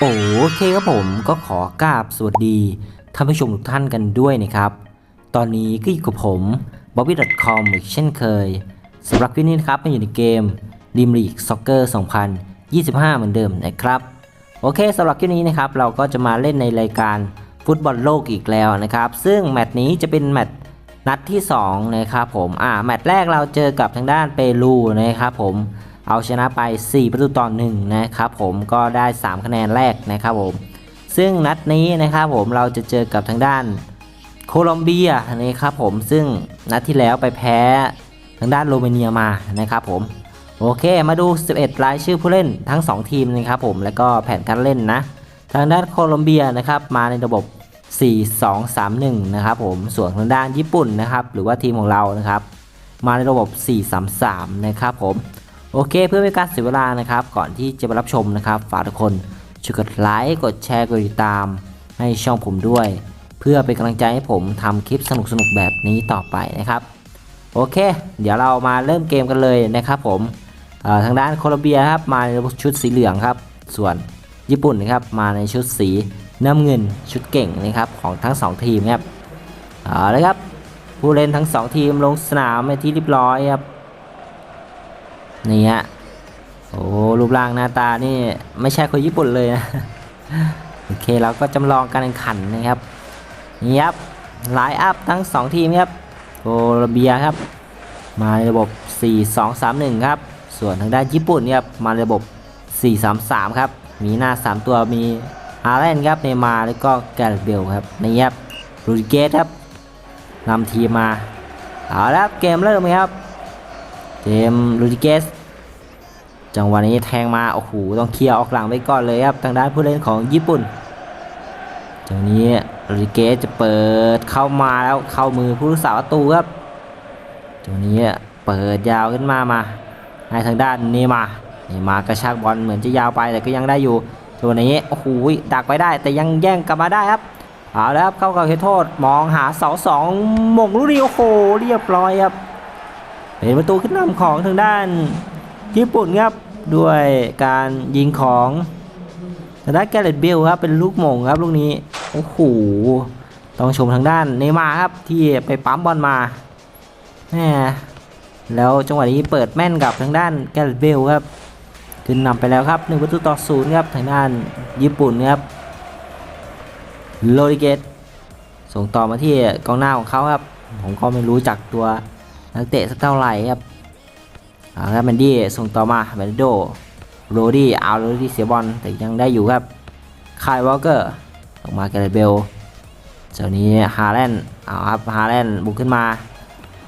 โอเคครับผมก็ขอกราบสวัสดีท่านผู้ชมทุกท่านกันด้วยนะครับ ตอนนี้ก็อยู่กับผม b o b b y c o m อีกเช่นเคยสำหรับคลิปนี้นะครับมาอยู่ในเกม d ิม l ีกซ็อกเกอร์2025 เหมือนเดิมนะครับ โอเคสำหรับคลิปนี้นะครับ เราก็จะมาเล่นในรายการฟุตบอลโลกอีกแล้วนะครับ ซึ่งแมตช์นี้จะเป็นแมตช์นัดที่ 2 นะครับผมอ่าแมตช์แรกเราเจอกับทางด้านเปรูนะครับผม เอาชนะไป 4 ประตูต่อ1นะครับผมก็ได้ 3 คะแนนแรกนะครับผม ซึ่งนัดนี้นะครับผมเราจะเจอกับทางด้านโคลอมเบียนะครับผมซึ่งนัดที่แล้วไปแพ้ทางด้านโรมาเนียมานะครับผมโอเคมาดู 11 รายชื่อผู้เล่นทั้ง 2 ทีมนะครับผมแล้วก็แผนการเล่นนะ ทางด้านโคลอมเบียนะครับมาในระบบ 4-2-3-1 นะครับผมส่วนทางด้านญี่ปุ่นนะครับหรือว่าทีมของเรานะครับ มาในระบบ 4-3-3 นะครับผม โอเคเพื่อไม่ให้การเสียเวลานะครับ ก่อนที่จะไปรับชมนะครับ ฝากทุกคนช่วยกดไลค์กดแชร์กดติดตาม ให้ช่องผมด้วย เพื่อเป็นกำลังใจให้ผมทำคลิปสนุกๆแบบนี้ต่อไปนะครับ โอเค เดี๋ยวเรามาเริ่มเกมกันเลยนะครับผมทางด้านโคลอมเบียครับมาในชุดสีเหลืองครับ ส่วนญี่ปุ่นนะครับมาในชุดสีน้ำเงินชุดเก่งนะครับของทั้งสองทีมครับเอาเลยครับผู้เล่นทั้งสองทีมลงสนามเป็นที่เรียบร้อยครับ นี่ฮะโอ้รูปร่างหน้าตานี่ไม่ใช่คนญี่ปุ่นเลยนะโอเคเราก็จำลองการแข่งขันนะครับนี่ครับไลน์อัพทั้ง 2 ทีมครับโคลอมเบียครับ มาในระบบ 4-2-3-1 ครับ ส่วนทางด้านญี่ปุ่นเนี่ยครับมาในระบบ 4-3-3 ครับ มีหน้า 3 ตัวมีฮาแลนด์ครับเนมาแล้วก็แกเรตเบลครับนี่ครับรูดิเกสครับนำทีมมาเอาละครับเกมเริ่มครับเจมส์ลูดิเกส จังหวะนี้แทงมาโอ้โหต้องเคลียร์ออกหลังไปก่อนเลยครับทางด้านผู้เล่นของญี่ปุ่นจังนี้ลูดิเกสจะเปิดเข้ามาแล้วเข้ามือผู้รักษาประตูครับจังนี้เปิดยาวขึ้นมามาให้ทางด้านเนย์มาเนมากระชากบอลเหมือนจะยาวไปแต่ก็ยังได้อยู่จังหวะนี้โอ้โหดักไปได้แต่ยังแย่งกลับมาได้ครับเอาแล้วครับเข้ากับเขตโทษมองหาเสาสองหม่งลูกนี้โอ้โหเรียบร้อยครับเป็นประตูขึ้นนำของทางด้านญี่ปุ่นครับ ด้วยการยิงของทางด้านแกเรตเบลครับเป็นลูกหม่งครับลูกนี้โอ้โหต้องชมทางด้านเนมาครับที่ไปปั๊มบอลมาแหมแล้วจังหวะนี้เปิดแม่นกับทางด้านแกเรตเบลครับขึ้นนำไปแล้วครับหนึ่งประตูต่อศูนย์ครับทางด้านญี่ปุ่นครับโรดิเกตส่งต่อมาที่กองหน้าของเขาครับผมก็ไม่รู้จักตัวนักเตะสักเท่าไหร่ครับ อาครับแมนดี้ส่งต่อมาแมนโดโรดี้เอาโรดี้เสียบอลแต่ยังได้อยู่ครับคายวอลเกอร์ออกมาแกเรเบลเจ้านี้ฮาแลนด์เอาครับฮาแลนด์บุกขึ้นมา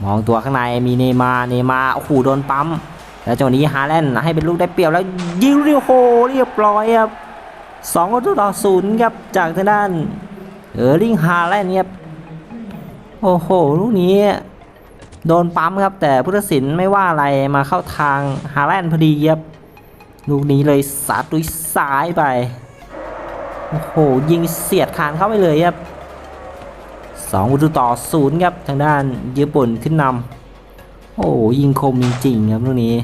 มองตัวข้างในมีเนย์มาเนย์มาโอ้โหโดนปั๊มแล้วจังหวะนี้ฮาแลนด์ให้เป็นลูกได้เปรียบแล้วยิงเรียวโฮเรียบร้อยครับสองประตูต่อศูนย์ครับจากทางด้านเออร์ลิงฮาแลนด์ครับโอ้โหลูกนี้ โดนปั๊มครับ แต่พุทธศิลป์ไม่ว่าอะไรมาเข้าทางฮาแลนด์พอดีครับลูกนี้เลยสัดด้วยซ้ายไป โอ้โห ยิงเสียดคานเข้าไปเลยครับสองประตูต่อศูนย์ครับ ทางด้านญี่ปุ่นขึ้นนำโอ้โหยิงคมจริงๆครับลูกนี้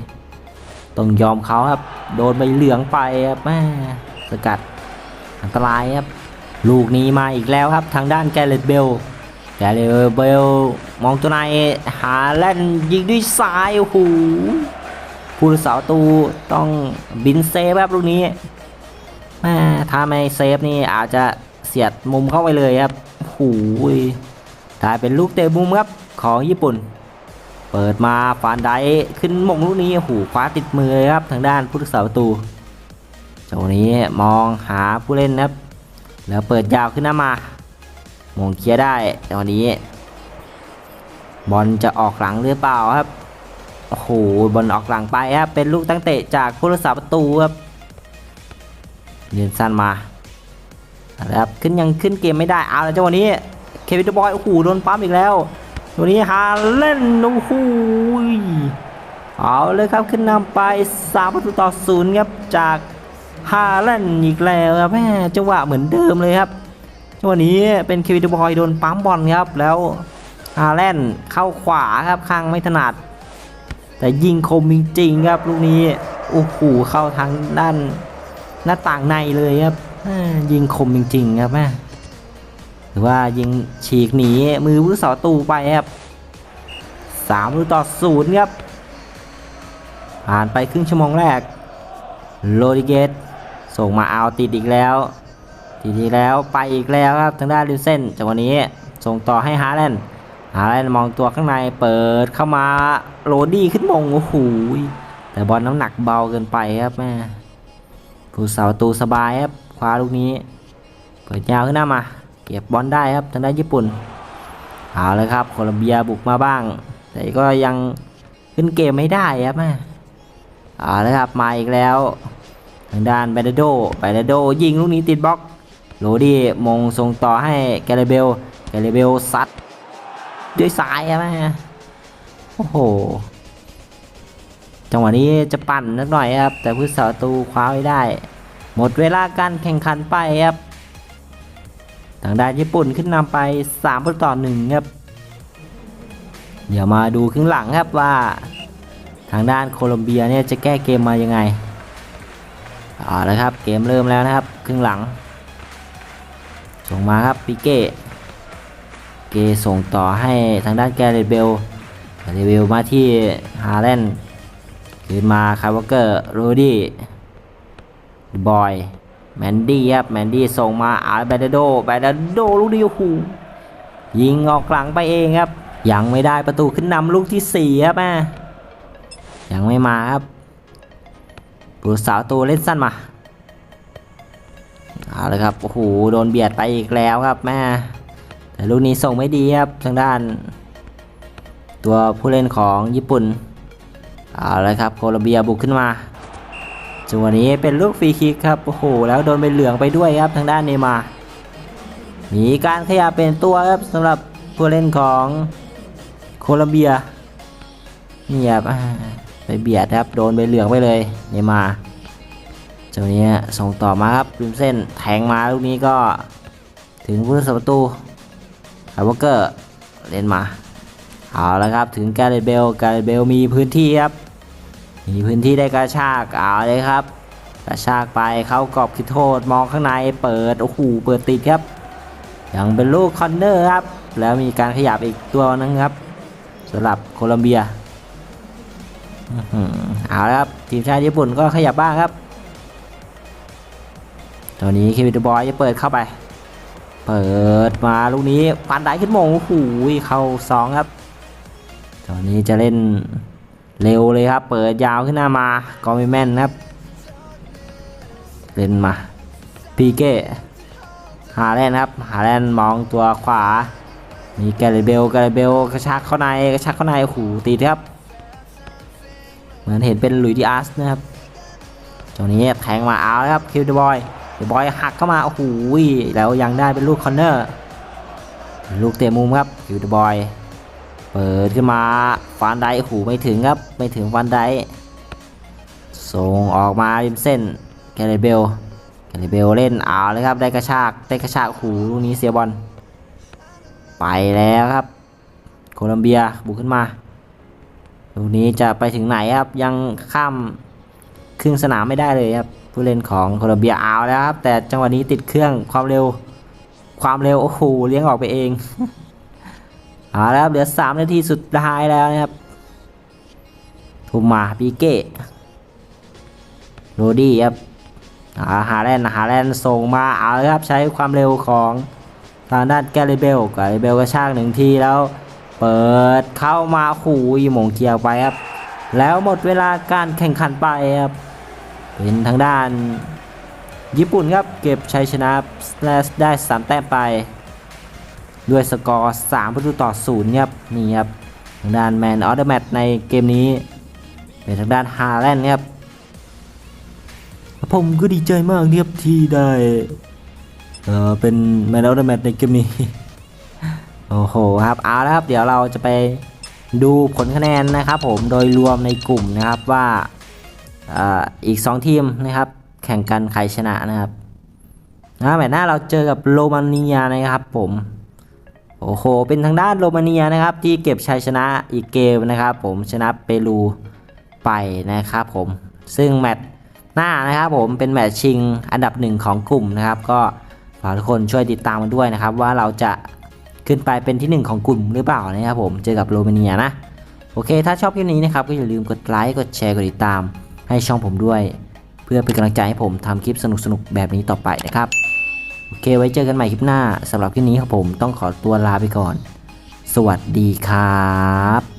ต้องยอมเขาครับ โดนใบเหลืองไปครับแม่สกัดอันตรายครับ ลูกนี้มาอีกแล้วครับทางด้านแกเรตเบล แกเรตเบลมองตัวในหาแล่นยิงด้วยซ้ายโอ้โหผู้รักษาประตูต้องบินเซฟครับลูกนี้แม่ถ้าไม่เซฟนี่อาจจะเสียดมุมเข้าไปเลยครับโอ้โหกลายเป็นลูกเตะมุมครับของญี่ปุ่น เปิดมาฟานไดขึ้นมงลูกนี้โอ้โหคว้าติดมือครับทางด้านผู้รักษาประตูเจังหวะนี้มองหาผู้เล่นครับ แล้วเปิดยาวขึ้นหน้ามา มงเคลียร์ได้แต่วันนี้ บอลจะออกหลังหรือเปล่าครับโอ้โหบอลออกหลังไปครับเป็นลูกตั้งเตะจากผู้รักษาประตูครับเดินสั้นมาครับขึ้นยังขึ้นเกมไม่ได้เอาแล้วจังหวะนี้เควินเดบอยโอ้โหโดนปั๊มอีกแล้วตัวนี้ฮาเล่นโอ้โหเอาเลยครับขึ้นนำไป3ประตูต่อศูนย์ครับจากฮาแลนอีกแล้วครับแม่จังหวะเหมือนเดิมเลยครับ วะนี้เป็นเควินเดบอยโดนปั๊มบอลครับแล้วฮาแลนเข้าขวาครับข้างไม่ถนัด แต่ยิงคมจริงๆครับลูกนี้โอ้โหเข้าทางด้านหน้าต่างในเลยครับยิงคมจริงๆครับแม่หรือว่ายิงฉีกหนีมือผู้สาตูไปครับสามตูต่อศูนย์ครับ ผ่านไปครึ่งชั่วโมงแรกโรดิเกตส่งมาเอาติดอีกแล้ว ติดอีกแล้วไปอีกแล้วครับทางด้านลิวเซนจังหวะนี้ส่งต่อให้ฮาแลนด์ฮาแลนด์มองตัวข้างในเปิดเข้ามาโรดี้ขึ้นมงโอ้โหแต่บอลน้ำหนักเบาเกินไปครับแม่ผู้สาวตูสบายครับคว้าลูกนี้ เปิดยาวขึ้นหน้ามา เก็บบอลได้ครับทางด้านญี่ปุ่นเอาเลยครับโคลอมเบียบุกมาบ้าง แต่ก็ยังขึ้นเกมไม่ได้ครับแม่เอาเลยครับมาอีกแล้ว ทางด้านแบดโดแบดโดยิงลูกนี้ติดบล็อก โรดี้มงส่งต่อให้แกเรเบลแกเรเบลซัดด้วยซ้ายครับแม่โอ้โห จังหวะนี้จะปั่นนิดหน่อยครับ แต่ผู้สาวประตูคว้าไว้ได้ หมดเวลาการแข่งขันไปครับทางด้านญี่ปุ่นขึ้นนำไป3ประตูต่อหนึ่งครับ เดี๋ยวมาดูครึ่งหลังครับว่า ทางด้านโคลอมเบียเนี่ยจะแก้เกมมายังไงเอาละครับเกมเริ่มแล้วนะครับ ครึ่งหลัง ส่งมาครับปิเก้เกส่งต่อให้ทางด้านแกเรเบลแกเรเบลมาที่ฮาแลนด์คืนมาคาร์วเกอร์โรดี้บอยแมนดี้ครับแมนดี้ส่งมาอาร์แบดโดแบดโดลูกเดียวหูยิงออกหลังไปเองครับ ยังไม่ได้ประตูขึ้นนำลูกที่4ครับแม่ยังไม่มาครับปูสาวตัวเล่นสั้นมา เอาเลยครับโอ้โหโดนเบียดไปอีกแล้วครับแม่แต่ลูกนี้ส่งไม่ดีครับทางด้าน ตัวผู้เล่นของญี่ปุ่นเอาเลยครับโคลอมเบียบุกขึ้นมาจังหวะนี้เป็นลูกฟรีคิกครับโอ้โหแล้วโดนใบเหลืองไปด้วยครับทางด้านเนมาร์มีการขยับเป็นตัวครับสำหรับผู้เล่นของโคลอมเบียนี่ครับไปเบียดครับโดนใบเหลืองไปเลยเนมา เจ้านี้ส่งต่อมาครับริมเส้นแทงมาลูกนี้ก็ถึงผู้รักษาประตูฮาวเกอร์เล่นมาเอาแล้วครับถึงกาเรเบลกาเรเบลมีพื้นที่ครับ มีพื้นที่ได้กระชากเอาเลยครับ กระชากไปเข้ากรอบคิดโทษมองข้างในเปิดโอ้โหเปิดติดครับยังเป็นลูกคอนเนอร์ครับ แล้วมีการขยับอีกตัวนึงครับสำหรับโคลอมเบียเอาล้วครับทีมชาติญี่ปุ่นก็ขยับบ้างครับ ตอนนี้เควินบอยจะเปิดเข้าไป เปิดมาลูกนี้ฟันได้ขึ้นมงโอ้โหเข้าสองครับตอนนี้จะเล่นเร็วเลยครับ เปิดยาวขึ้นหน้ามาก็ไม่แม่นครับ เล่นมา พีเก้หาแลนครับ หาแลนมองตัวขวา มีแกเรเบลแกเรเบลกระชากเข้าในกระชากเข้าในโอ้โหตีครับ เหมือนเห็นเป็นหลุยดิอาสนะครับตรงนี้แทงมาเอาแล้วครับคิวเดอะบอย บอยหักเข้ามาโอ้โหแล้วยังได้เป็นลูกคอนเนอร์ ลูกเตะมุมครับคิวเดบอย เปิดขึ้นมาฟันไดโอ้โหไม่ถึงครับ ไม่ถึงฟันไดส่งออกมาริมเส้นแกเรเบลแกเรเบลเล่นเอาเลยครับ ได้กระชาก ได้กระชากโอ้โหลูกนี้เสียบอล ไปแล้วครับ โคลัมเบียบุกขึ้นมาลูกนี้จะไปถึงไหนครับ ยังข้ามครึ่งสนามไม่ได้เลยครับ ผู้เล่นของโคลอมเบียเอาแล้วครับ แต่จังหวะนี้ติดเครื่องความเร็ว ความเร็วโอ้โหเลี้ยงออกไปเองเอาแล้วครับเหลือ 3 นาทีสุดท้ายแล้วนะครับทุมมาปีเก้โรดี้ครับอาหาแลนหาแลนส่งมาเอาเลยครับใช้ความเร็วของทางด้านแกลิเบลแกลิเบลกระชากหนึ่งทีแล้ว เปิดเข้ามาขู่ยหมงเกียวไปครับ แล้วหมดเวลาการแข่งขันไปครับ เป็นทางด้าน ญี่ปุ่นครับเก็บชัยชนะและได้ 3 แต้มไป ด้วยสกอร์ 3 ประตูต่อ 0 ครับ นี่ครับ ทางด้านแมนออเดอร์แมตในเกมนี้ เป็นทางด้านฮาแลนด์ครับ ผมก็ดีใจมากครับที่ได้เออเป็นแมนออเดอร์แมตในเกมนี้ โอ้โหครับ เอาละครับ เดี๋ยวเราจะไปดูผลคะแนนนะครับผมโดยรวมในกลุ่มนะครับว่า อีก 2 ทีมนะครับ แข่งกันใครชนะนะครับนะแมตช์หน้าเราเจอกับโรมาเนียนะครับผมโอ้โหเป็นทางด้านโรมาเนียนะครับที่เก็บชัยชนะอีกเกมนะครับ ผมชนะเปรูไปนะครับผมซึ่งแมตช์หน้านะครับผมเป็นแมตช์ชิงอันดับหนึ่งของกลุ่มนะครับ ก็ฝากทุกคนช่วยติดตามมาด้วยนะครับ ว่าเราจะขึ้นไปเป็นที่หนึ่งของกลุ่มหรือเปล่านะครับผมเจอกับโรมาเนียนะโอเค ถ้าชอบคลิปนี้นะครับก็อย่าลืมกดไลค์กดแชร์กดติดตาม ให้ช่องผมด้วย เพื่อเป็นกำลังใจให้ผมทำคลิปสนุกๆแบบนี้ต่อไปนะครับ โอเคไว้เจอกันใหม่คลิปหน้าสำหรับคลิปนี้ครับผมต้องขอตัวลาไปก่อน สวัสดีครับ